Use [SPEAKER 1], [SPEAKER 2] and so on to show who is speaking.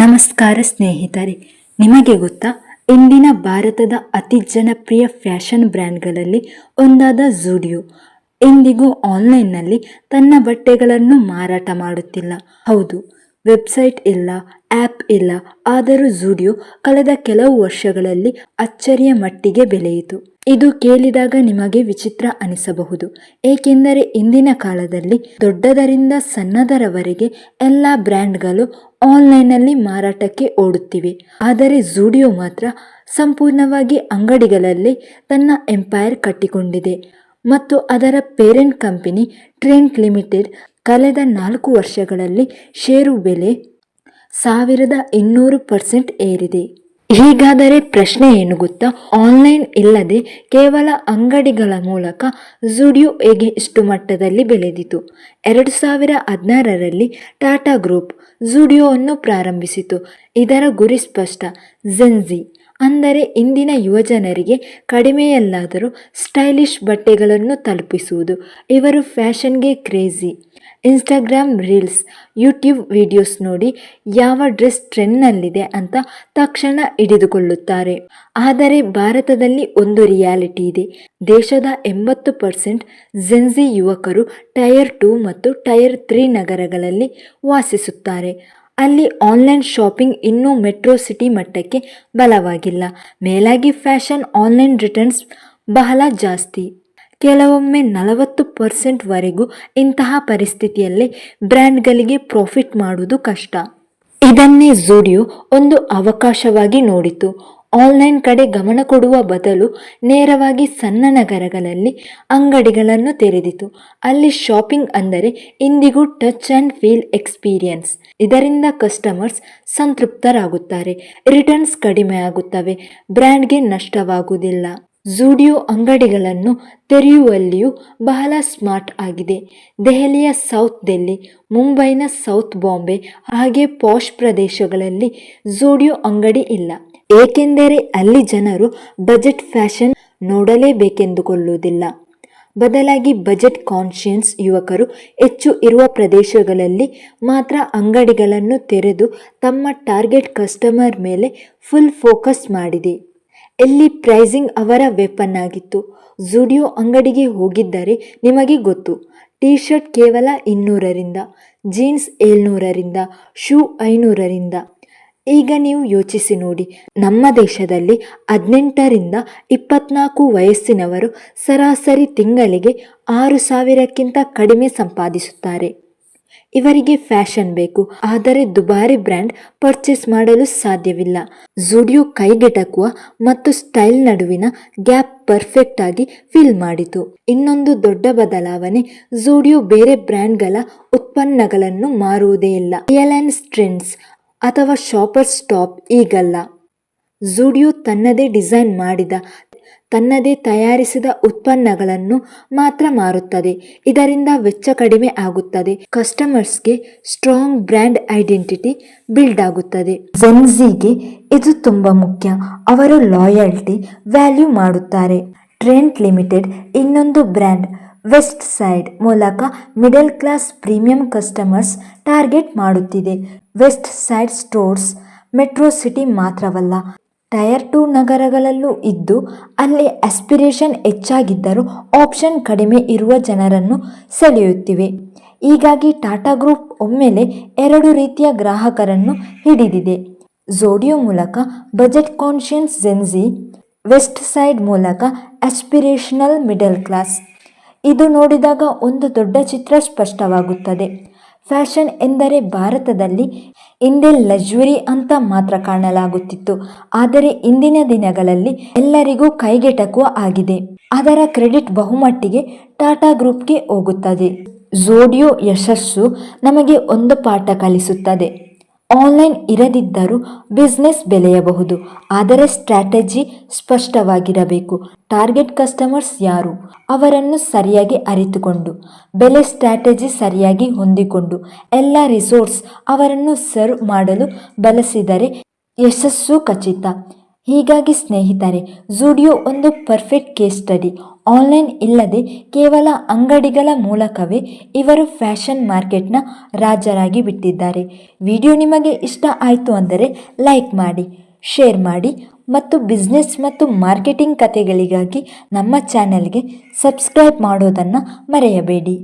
[SPEAKER 1] ನಮಸ್ಕಾರ ಸ್ನೇಹಿತರೆ, ನಿಮಗೆ ಗೊತ್ತಾ? ಇಂದಿನ ಭಾರತದ ಅತಿ ಜನಪ್ರಿಯ ಫ್ಯಾಷನ್ ಬ್ರ್ಯಾಂಡ್ಗಳಲ್ಲಿ ಒಂದಾದ ಝೂಡಿಯೋ. ಇಂದಿಗೂ ಆನ್ಲೈನ್ನಲ್ಲಿ ತನ್ನ ಬಟ್ಟೆಗಳನ್ನು ಮಾರಾಟ ಮಾಡುತ್ತಿಲ್ಲ. ಹೌದು, ವೆಬ್ಸೈಟ್ ಇಲ್ಲ, ಆ್ಯಪ್ ಇಲ್ಲ, ಆದರೂ ಝೂಡಿಯೋ ಕಳೆದ ಕೆಲವು ವರ್ಷಗಳಲ್ಲಿ ಅಚ್ಚರಿಯ ಮಟ್ಟಿಗೆ ಬೆಳೆಯಿತು. ಇದು ಕೇಳಿದಾಗ ನಿಮಗೆ ವಿಚಿತ್ರ ಅನಿಸಬಹುದು. ಏಕೆಂದರೆ ಇಂದಿನ ಕಾಲದಲ್ಲಿ ದೊಡ್ಡದರಿಂದ ಸಣ್ಣದರವರೆಗೆ ಎಲ್ಲ ಬ್ರ್ಯಾಂಡ್ಗಳು ಆನ್ಲೈನ್ನಲ್ಲಿ ಮಾರಾಟಕ್ಕೆ ಓಡುತ್ತಿವೆ. ಆದರೆ ಝೂಡಿಯೋ ಮಾತ್ರ ಸಂಪೂರ್ಣವಾಗಿ ಅಂಗಡಿಗಳಲ್ಲಿ ತನ್ನ ಎಂಪೈರ್ ಕಟ್ಟಿಕೊಂಡಿದೆ. ಮತ್ತು ಅದರ ಪೇರೆಂಟ್ ಕಂಪನಿ ಟ್ರೆಂಟ್ ಲಿಮಿಟೆಡ್ ಕಳೆದ ನಾಲ್ಕು ವರ್ಷಗಳಲ್ಲಿ ಷೇರು ಬೆಲೆ ಸಾವಿರದ ಇನ್ನೂರು ಪರ್ಸೆಂಟ್ ಏರಿದೆ. ಹೀಗಾದರೆ ಪ್ರಶ್ನೆ ಏನು ಗೊತ್ತಾ? ಆನ್ಲೈನ್ ಇಲ್ಲದೆ ಕೇವಲ ಅಂಗಡಿಗಳ ಮೂಲಕ ಝುಡಿಯೋ ಹೇಗೆ ಇಷ್ಟು ಮಟ್ಟದಲ್ಲಿ ಬೆಳೆದಿತು? ಎರಡು ಸಾವಿರ ಹದಿನಾರರಲ್ಲಿ ಟಾಟಾ ಗ್ರೂಪ್ ಝುಡಿಯೋವನ್ನು ಪ್ರಾರಂಭಿಸಿತು. ಇದರ ಗುರಿ ಸ್ಪಷ್ಟ. ಜೆನ್ಜಿ ಅಂದರೆ ಇಂದಿನ ಯುವಜನರಿಗೆ ಕಡಿಮೆಯಲ್ಲಾದರೂ ಸ್ಟೈಲಿಶ್ ಬಟ್ಟೆಗಳನ್ನು ತಲುಪಿಸುವುದು. ಇವರು ಫ್ಯಾಷನ್ಗೆ crazy. Instagram reels, YouTube videos ನೋಡಿ ಯಾವ ಡ್ರೆಸ್ ಟ್ರೆಂಡ್ನಲ್ಲಿದೆ ಅಂತ ತಕ್ಷಣ ಹಿಡಿದುಕೊಳ್ಳುತ್ತಾರೆ. ಆದರೆ ಭಾರತದಲ್ಲಿ ಒಂದು ರಿಯಾಲಿಟಿ ಇದೆ. ದೇಶದ ಎಂಬತ್ತು ಪರ್ಸೆಂಟ್ ಜೆನ್ಜಿ ಯುವಕರು ಟೈರ್ ಟೂ ಮತ್ತು ಟೈರ್ ತ್ರೀ ನಗರಗಳಲ್ಲಿ ವಾಸಿಸುತ್ತಾರೆ. ಅಲ್ಲಿ ಆನ್ಲೈನ್ ಶಾಪಿಂಗ್ ಇನ್ನೂ ಮೆಟ್ರೋ ಸಿಟಿ ಮಟ್ಟಕ್ಕೆ ಬಲವಾಗಿಲ್ಲ. ಮೇಲಾಗಿ ಫ್ಯಾಷನ್ ಆನ್ಲೈನ್ ರಿಟರ್ನ್ಸ್ ಬಹಳ ಜಾಸ್ತಿ. ಕೆಲವೊಮ್ಮೆ ನಲವತ್ತು ಪರ್ಸೆಂಟ್ವರೆಗೂ ಇಂತಹ ಪರಿಸ್ಥಿತಿಯಲ್ಲಿ ಬ್ರ್ಯಾಂಡ್ಗಳಿಗೆ ಪ್ರಾಫಿಟ್ ಮಾಡುವುದು ಕಷ್ಟ. ಇದನ್ನೇ ಝೂಡಿಯೋ ಒಂದು ಅವಕಾಶವಾಗಿ ನೋಡಿತು. ಆನ್ಲೈನ್ ಕಡೆ ಗಮನ ಕೊಡುವ ಬದಲು ನೇರವಾಗಿ ಸಣ್ಣ ನಗರಗಳಲ್ಲಿ ಅಂಗಡಿಗಳನ್ನು ತೆರೆದಿತು. ಅಲ್ಲಿ ಶಾಪಿಂಗ್ ಅಂದರೆ ಇಂದಿಗೂ ಟಚ್ ಆ್ಯಂಡ್ ಫೀಲ್ ಎಕ್ಸ್ಪೀರಿಯನ್ಸ್. ಇದರಿಂದ ಕಸ್ಟಮರ್ಸ್ ಸಂತೃಪ್ತರಾಗುತ್ತಾರೆ. ರಿಟರ್ನ್ಸ್ ಕಡಿಮೆ ಆಗುತ್ತವೆ. ಬ್ರ್ಯಾಂಡ್ಗೆ ನಷ್ಟವಾಗುವುದಿಲ್ಲ. ಜೂಡಿಯೋ ಅಂಗಡಿಗಳನ್ನು ತೆರೆಯುವಲ್ಲಿಯೂ ಬಹಳ ಸ್ಮಾರ್ಟ್ ಆಗಿದೆ. ದೆಹಲಿಯ ಸೌತ್ ಡೆಲ್ಲಿ, ಮುಂಬೈನ ಸೌತ್ ಬಾಂಬೆ ಹಾಗೆ ಪಾಶ್ ಪ್ರದೇಶಗಳಲ್ಲಿ ಝೂಡಿಯೋ ಅಂಗಡಿ ಇಲ್ಲ. ಏಕೆಂದರೆ ಅಲ್ಲಿ ಜನರು ಬಜೆಟ್ ಫ್ಯಾಷನ್ ನೋಡಲೇಬೇಕೆಂದುಕೊಳ್ಳುವುದಿಲ್ಲ. ಬದಲಾಗಿ ಬಜೆಟ್ ಕಾನ್ಷಿಯನ್ಸ್ ಯುವಕರು ಹೆಚ್ಚು ಇರುವ ಪ್ರದೇಶಗಳಲ್ಲಿ ಮಾತ್ರ ಅಂಗಡಿಗಳನ್ನು ತೆರೆದು ತಮ್ಮ ಟಾರ್ಗೆಟ್ ಕಸ್ಟಮರ್ ಮೇಲೆ ಫುಲ್ ಫೋಕಸ್ ಮಾಡಿದೆ. ಎಲ್ಲಿ ಪ್ರೈಸಿಂಗ್ ಅವರ ವೆಪನ್ ಆಗಿತ್ತು. ಜುಡಿಯೋ ಅಂಗಡಿಗೆ ಹೋಗಿದ್ದರೆ ನಿಮಗೆ ಗೊತ್ತು. ಟೀ ಶರ್ಟ್ ಕೇವಲ ಇನ್ನೂರರಿಂದ, ಜೀನ್ಸ್ ಏಳ್ನೂರರಿಂದ, ಶೂ ಐನೂರರಿಂದ. ಈಗ ನೀವು ಯೋಚಿಸಿ ನೋಡಿ. ನಮ್ಮ ದೇಶದಲ್ಲಿ ಹದಿನೆಂಟರಿಂದ ಇಪ್ಪತ್ನಾಲ್ಕು ವಯಸ್ಸಿನವರು ಸರಾಸರಿ ತಿಂಗಳಿಗೆ ಆರು ಸಾವಿರಕ್ಕಿಂತ ಕಡಿಮೆ ಸಂಪಾದಿಸುತ್ತಾರೆ. ಇವರಿಗೆ ಫ್ಯಾಷನ್ ಬೇಕು. ಆದರೆ ದುಬಾರಿ ಬ್ರ್ಯಾಂಡ್ ಪರ್ಚೇಸ್ ಮಾಡಲು ಸಾಧ್ಯವಿಲ್ಲ. ಜುಡಿಯೋ ಕೈಗೆಟಕುವ ಮತ್ತು ಸ್ಟೈಲ್ ನಡುವಿನ ಗ್ಯಾಪ್ ಪರ್ಫೆಕ್ಟ್ ಆಗಿ ಫಿಲ್ ಮಾಡಿತು. ಇನ್ನೊಂದು ದೊಡ್ಡ ಬದಲಾವಣೆ, ಜುಡಿಯೋ ಬೇರೆ ಬ್ರ್ಯಾಂಡ್ಗಳ ಉತ್ಪನ್ನಗಳನ್ನು ಮಾರುವುದೇ ಇಲ್ಲ. ರಿಯಲೈನ್ಸ್ ಟ್ರೆಂಡ್ಸ್ ಅಥವಾ ಶಾಪರ್ ಸ್ಟಾಪ್ ಈಗಲ್ಲ. ಝುಡಿಯೋ ತನ್ನದೇ ಡಿಸೈನ್ ಮಾಡಿದ, ತನ್ನದೇ ತಯಾರಿಸಿದ ಉತ್ಪನ್ನಗಳನ್ನು ಮಾತ್ರ ಮಾರುತ್ತದೆ. ಇದರಿಂದ ವೆಚ್ಚ ಕಡಿಮೆ ಆಗುತ್ತದೆ. ಕಸ್ಟಮರ್ಸ್ಗೆ ಸ್ಟ್ರಾಂಗ್ ಬ್ರ್ಯಾಂಡ್ ಐಡೆಂಟಿಟಿ ಬಿಲ್ಡ್ ಆಗುತ್ತದೆ. ಜೆನ್ಝಿಗೆ ಇದು ತುಂಬ ಮುಖ್ಯ. ಅವರು ಲಾಯಲ್ಟಿ ವ್ಯಾಲ್ಯೂ ಮಾಡುತ್ತಾರೆ. ಟ್ರೆಂಟ್ ಲಿಮಿಟೆಡ್ ಇನ್ನೊಂದು ಬ್ರ್ಯಾಂಡ್. ವೆಸ್ಟ್ ಸೈಡ್ ಮೂಲಕ middle class premium customers target ಮಾಡುತ್ತಿದೆ. Westside stores metro city ಮಾತ್ರವಲ್ಲ ಟೈರ್ ಟು ನಗರಗಳಲ್ಲೂ ಇದ್ದು, ಅಲ್ಲಿ ಆಸ್ಪಿರೇಷನ್ ಹೆಚ್ಚಾಗಿದ್ದರೂ ಆಪ್ಷನ್ ಕಡಿಮೆ ಇರುವ ಜನರನ್ನು ಸೆಳೆಯುತ್ತಿವೆ. ಹೀಗಾಗಿ ಟಾಟಾ ಗ್ರೂಪ್ ಒಮ್ಮೆಲೆ ಎರಡು ರೀತಿಯ ಗ್ರಾಹಕರನ್ನು ಹಿಡಿದಿದೆ. ಜೋಡಿಯೋ ಮೂಲಕ budget conscious Gen Z, Westside ಮೂಲಕ ಆಸ್ಪಿರೇಷನಲ್ ಮಿಡಲ್ ಕ್ಲಾಸ್. ಇದು ನೋಡಿದಾಗ ಒಂದು ದೊಡ್ಡ ಚಿತ್ರ ಸ್ಪಷ್ಟವಾಗುತ್ತದೆ. ಫ್ಯಾಷನ್ ಎಂದರೆ ಭಾರತದಲ್ಲಿ ಹಿಂದೆ ಲಕ್ಸುರಿ ಅಂತ ಮಾತ್ರ ಕಾಣಲಾಗುತ್ತಿತ್ತು. ಆದರೆ ಇಂದಿನ ದಿನಗಳಲ್ಲಿ ಎಲ್ಲರಿಗೂ ಕೈಗೆಟಕುವ ಆಗಿದೆ. ಅದರ ಕ್ರೆಡಿಟ್ ಬಹುಮಟ್ಟಿಗೆ ಟಾಟಾ ಗ್ರೂಪ್ಗೆ ಹೋಗುತ್ತದೆ. ಜೋಡಿಯೋ ಯಶಸ್ಸು ನಮಗೆ ಒಂದು ಪಾಠ ಕಲಿಸುತ್ತದೆ. ಆನ್ಲೈನ್ ಇರದಿದ್ದರೂ ಬಿಸ್ನೆಸ್ ಬೆಳೆಯಬಹುದು. ಆದರೆ ಸ್ಟ್ರಾಟಜಿ ಸ್ಪಷ್ಟವಾಗಿರಬೇಕು. ಟಾರ್ಗೆಟ್ ಕಸ್ಟಮರ್ಸ್ ಯಾರು? ಅವರನ್ನು ಸರಿಯಾಗಿ ಅರಿತುಕೊಂಡು, ಬೆಲೆ ಸ್ಟ್ರಾಟಜಿ ಸರಿಯಾಗಿ ಹೊಂದಿಕೊಂಡು, ಎಲ್ಲ ರಿಸೋರ್ಸ್ ಅವರನ್ನು ಸರ್ವ್ ಮಾಡಲು ಬಳಸಿದರೆ ಯಶಸ್ಸು ಖಚಿತ. ಹೀಗಾಗಿ ಸ್ನೇಹಿತರೆ ಝುಡಿಯೋ ಒಂದು ಪರ್ಫೆಕ್ಟ್ ಕೇಸ್ ಸ್ಟಡಿ ಆನ್ಲೈನ್ ಇಲ್ಲದೆ ಕೇವಲ ಅಂಗಡಿಗಳ ಮೂಲಕವೇ ಇವರು ಫ್ಯಾಷನ್ ಮಾರ್ಕೆಟ್ನ ರಾಜರಾಗಿ ಬಿಟ್ಟಿದ್ದಾರೆ. ವಿಡಿಯೋ ನಿಮಗೆ ಇಷ್ಟ ಆಯಿತು ಅಂದರೆ ಲೈಕ್ ಮಾಡಿ ಶೇರ್ ಮಾಡಿ ಮತ್ತು ಬಿಸ್ನೆಸ್ ಮತ್ತು ಮಾರ್ಕೆಟಿಂಗ್ ಕಥೆಗಳಿಗಾಗಿ ನಮ್ಮ ಚಾನೆಲ್ಗೆ ಸಬ್ಸ್ಕ್ರೈಬ್ ಮಾಡೋದನ್ನು ಮರೆಯಬೇಡಿ.